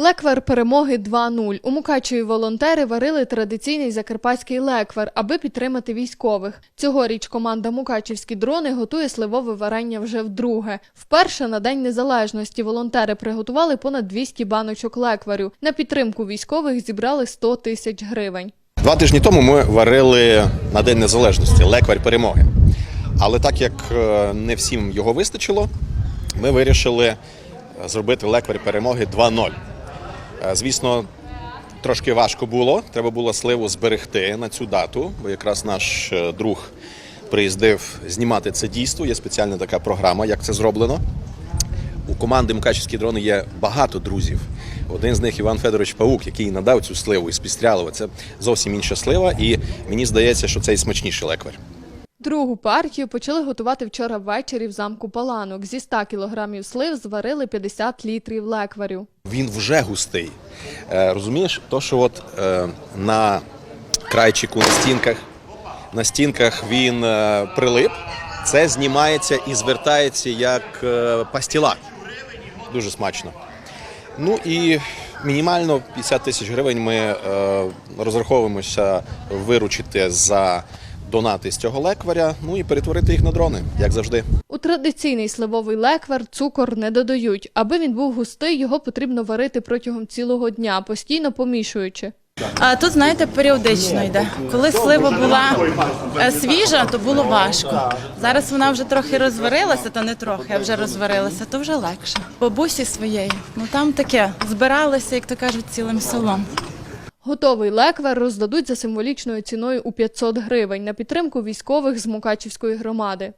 Леквар перемоги 2-0. У Мукачеві волонтери варили традиційний закарпатський леквар, аби підтримати військових. Цьогоріч команда Мукачівські дрони готує сливове варення вже вдруге. Вперше на День Незалежності волонтери приготували понад 200 баночок лекварю. На підтримку військових зібрали 100 тисяч гривень. Два тижні тому ми варили на День Незалежності лекварь перемоги. Але так як е, не всім його вистачило, ми вирішили зробити лекварь перемоги 2.0. Е, Звісно, трошки важко було. Треба було сливу зберегти на цю дату, бо якраз наш е, друг приїздив знімати це дійство. Є спеціальна така програма, як це зроблено. У команди Мукачівські дрони є багато друзів. Один з них Іван Федорович Паук, який надав цю сливу із Пістрялова. Це зовсім інша слива, і мені здається, що це і смачніший леквар. Другу партію почали готувати вчора ввечері в замку Паланок. Зі 100 кілограмів слив зварили 50 літрів лекварю. Він вже густий. Е, розумієш, то, що от е, на крайчику на стінках, на стінках він е, прилип, це знімається і звертається як пастіла. Дуже смачно. Ну і мінімально 50 тисяч гривень ми розраховуємося виручити за донати з цього лекваря, ну і перетворити їх на дрони, як завжди. У традиційний сливовий леквар цукор не додають. Аби він був густий, його потрібно варити протягом цілого дня, постійно помішуючи. А тут, знаєте, періодично йде. Коли слива була е, свіжа, то було важко. Зараз вона вже трохи розварилася, та не трохи, а вже розварилася, то вже легше. Бабусі своєї, ну там таке, збиралися, як то кажуть, цілим селом. Готовий леквер роздадуть за символічною ціною у 500 гривень на підтримку військових з Мукачівської громади.